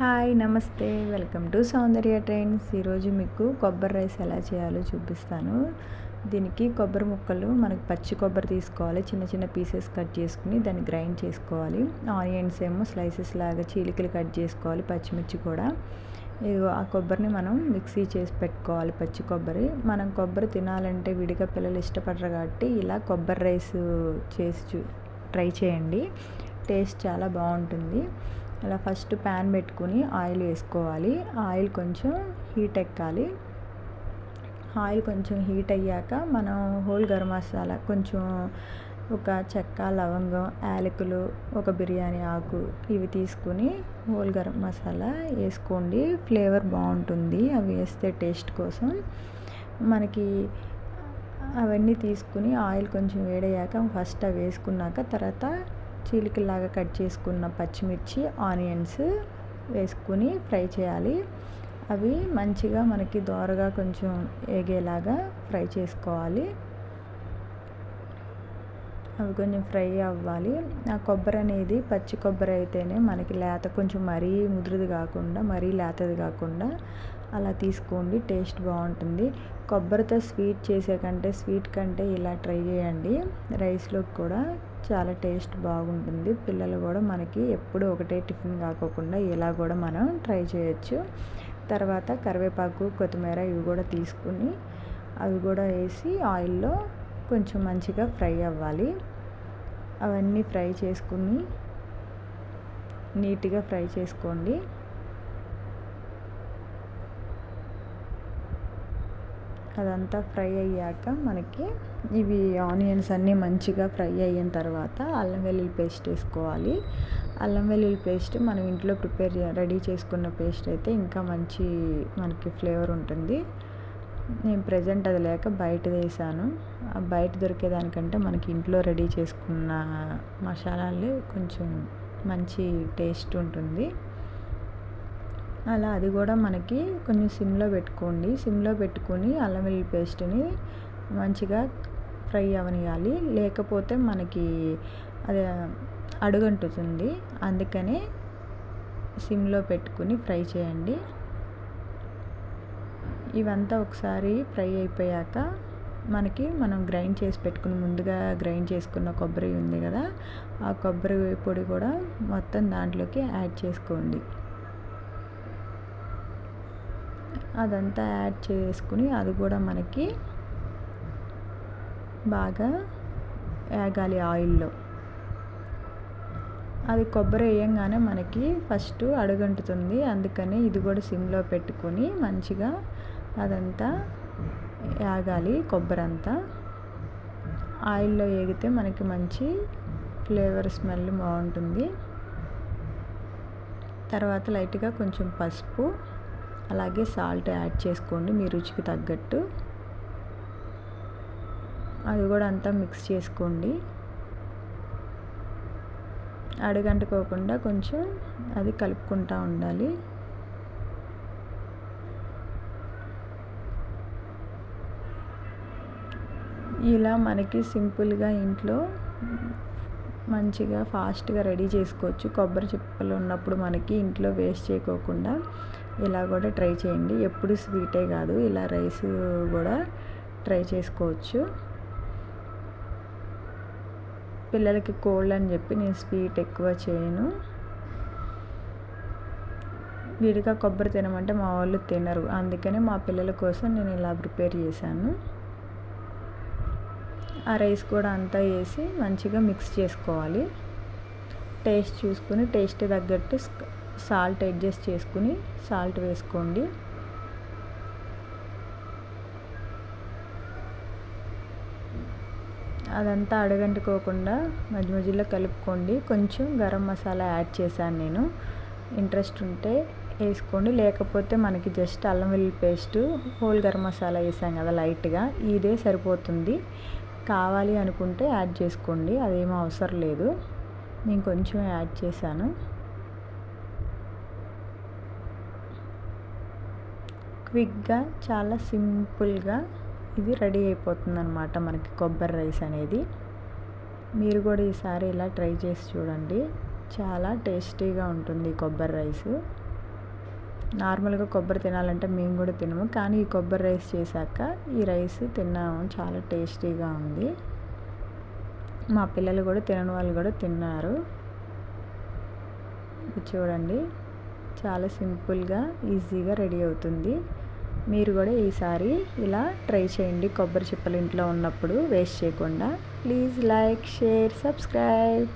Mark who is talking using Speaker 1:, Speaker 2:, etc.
Speaker 1: Hi నమస్తే. Welcome to Soundarya trains ఈరోజు మీకు కొబ్బరి రైస్ ఎలా చేయాలో చూపిస్తాను. దీనికి కొబ్బరి ముక్కలు మనకి పచ్చి కొబ్బరి తీసుకోవాలి. చిన్న చిన్న పీసెస్ కట్ చేసుకుని దాన్ని గ్రైండ్ చేసుకోవాలి. ఆనియన్స్ ఏమో స్లైసెస్ లాగా చీలికలు కట్ చేసుకోవాలి పచ్చిమిర్చి కూడా. ఇదిగో ఆ కొబ్బరిని మనం మిక్సీ చేసి పెట్టుకోవాలి పచ్చి కొబ్బరి. మనం కొబ్బరి తినాలంటే విడిగా పిల్లలు ఇష్టపడరు కాబట్టి ఇలా కొబ్బరి రైస్ చేసి చూ ట్రై చేయండి. టేస్ట్ చాలా బాగుంటుంది. అలా ఫస్ట్ ప్యాన్ పెట్టుకుని ఆయిల్ వేసుకోవాలి. ఆయిల్ కొంచెం హీట్ ఎక్కాలి. ఆయిల్ కొంచెం హీట్ అయ్యాక మనం హోల్ గరం మసాలా కొంచెం ఒక చెక్క లవంగం యాలకులు ఒక బిర్యానీ ఆకు ఇవి తీసుకుని హోల్ గరం మసాలా వేసుకోండి. ఫ్లేవర్ బాగుంటుంది. అవి వేస్తే టేస్ట్ కోసం మనకి అవన్నీ తీసుకుని ఆయిల్ కొంచెం వేడయ్యాక ఫస్ట్ అవి వేసుకున్నాక తర్వాత చీలికలాగా కట్ చేసుకున్న పచ్చిమిర్చి ఆనియన్స్ వేసుకుని ఫ్రై చేయాలి. అవి మంచిగా మనకి దోరగా కొంచెం ఏగేలాగా ఫ్రై చేసుకోవాలి. అవి కొంచెం ఫ్రై అవ్వాలి. ఆ కొబ్బరి అనేది పచ్చి కొబ్బరి అయితేనే మనకి లేత కొంచెం మరీ ముదురుది కాకుండా మరీ లేతది కాకుండా అలా తీసుకోండి. టేస్ట్ బాగుంటుంది. కొబ్బరితో స్వీట్ చేసే కంటే స్వీట్ కంటే ఇలా ట్రై చేయండి. రైస్లోకి కూడా చాలా టేస్ట్ బాగుంటుంది. పిల్లలు కూడా మనకి ఎప్పుడు ఒకటే టిఫిన్ కాకోకుండా ఇలా కూడా మనం ట్రై చేయొచ్చు. తర్వాత కరివేపాకు కొత్తిమీర ఇవి కూడా తీసుకుని అవి కూడా వేసి ఆయిల్లో కొంచెం మంచిగా ఫ్రై అవ్వాలి. అవన్నీ ఫ్రై చేసుకుని నీట్గా ఫ్రై చేసుకోండి. అదంతా ఫ్రై అయ్యాక మనకి ఇవి ఆనియన్స్ అన్నీ మంచిగా ఫ్రై అయిన తర్వాత అల్లం వెల్లుల్లి పేస్ట్ వేసుకోవాలి. అల్లం వెల్లుల్లి పేస్ట్ మనం ఇంట్లో ప్రిపేర్ రెడీ చేసుకున్న పేస్ట్ అయితే ఇంకా మంచి మనకి ఫ్లేవర్ ఉంటుంది. నేను ప్రజెంట్ అది లేక బయట వేసాను. బయట దొరికేదానికంటే మనకి ఇంట్లో రెడీ చేసుకున్న మసాలాలు కొంచెం మంచి టేస్ట్ ఉంటుంది. అలా అది కూడా మనకి కొంచెం సిమ్లో పెట్టుకోండి. సిమ్లో పెట్టుకుని అల్లం వెల్లుల్లి పేస్ట్ని మంచిగా ఫ్రై అవనియాలి లేకపోతే మనకి అది అడుగంటుతుంది. అందుకనే సిమ్లో పెట్టుకుని ఫ్రై చేయండి. ఇవంతా ఒకసారి ఫ్రై అయిపోయాక మనకి మనం గ్రైండ్ చేసి పెట్టుకుని ముందుగా గ్రైండ్ చేసుకున్న కొబ్బరి ఉంది కదా ఆ కొబ్బరి పొడి కూడా మొత్తం దాంట్లోకి యాడ్ చేసుకోండి. అదంతా యాడ్ చేసుకుని అది కూడా మనకి బాగా వేగాలి ఆయిల్లో. అది కొబ్బరి వేయంగానే మనకి ఫస్ట్ అడుగంటుతుంది అందుకని ఇది కూడా సిమ్లో పెట్టుకొని మంచిగా అదంతా వేగాలి కొబ్బరి అంతా ఆయిల్లో వేగితే మనకి మంచి ఫ్లేవర్ స్మెల్ బాగుంటుంది. తర్వాత లైట్గా కొంచెం పసుపు అలాగే సాల్ట్ యాడ్ చేసుకోండి మీ రుచికి తగ్గట్టు. అది కూడా అంతా మిక్స్ చేసుకోండి. అడగంటుకోకుండా కొంచెం అది కలుపుకుంటూ ఉండాలి. ఇలా మనకి సింపుల్గా ఇంట్లో మంచిగా ఫాస్ట్గా రెడీ చేసుకోవచ్చు. కొబ్బరి చిప్పలు ఉన్నప్పుడు మనకి ఇంట్లో వేస్ట్ చేయకోకుండా ఇలా కూడా ట్రై చేయండి. ఎప్పుడు స్వీటే కాదు ఇలా రైస్ కూడా ట్రై చేసుకోవచ్చు. పిల్లలకి కోల్డ్ అని చెప్పి నేను స్వీట్ ఎక్కువ చేయను. విడిగా కొబ్బరి తినమంటే మా వాళ్ళు తినరు. అందుకనే మా పిల్లల కోసం నేను ఇలా ప్రిపేర్ చేశాను. ఆ రైస్ కూడా అంతా వేసి మంచిగా మిక్స్ చేసుకోవాలి. టేస్ట్ చూసుకుని టేస్ట్ తగ్గట్టు సాల్ట్ అడ్జస్ట్ చేసుకుని సాల్ట్ వేసుకోండి. అదంతా అడగంటుకోకుండా మధ్య మధ్యలో కలుపుకోండి. కొంచెం గరం మసాలా యాడ్ చేశాను నేను. ఇంట్రెస్ట్ ఉంటే వేసుకోండి. లేకపోతే మనకి జస్ట్ అల్లం వెల్లుల్లి పేస్ట్ హోల్ గరం మసాలా వేసాం కదా లైట్గా ఇదే సరిపోతుంది. కావాలి అనుకుంటే యాడ్ చేసుకోండి అదేమో అవసరం లేదు. నేను కొంచెం యాడ్ చేశాను. క్విక్గా చాలా సింపుల్గా ఇది రెడీ అయిపోతుందన్నమాట మనకి కొబ్బరి రైస్ అనేది. మీరు కూడా ఈసారి ఇలా ట్రై చేసి చూడండి. చాలా టేస్టీగా ఉంటుంది కొబ్బరి రైస్. నార్మల్గా కొబ్బరి తినాలంటే మేము కూడా తినము. కానీ ఈ కొబ్బరి రైస్ చేశాక ఈ రైస్ తిన్నాము. చాలా టేస్టీగా ఉంది. మా పిల్లలు కూడా తినని వాళ్ళు కూడా తిన్నారు. చూడండి. చాలా సింపుల్గా ఈజీగా రెడీ అవుతుంది. మీరు కూడా ఈసారి ఇలా ట్రై చేయండి. కొబ్బరి చిప్పలు ఇంట్లో ఉన్నప్పుడు వేస్ట్ చేయకుండా. Please like share subscribe.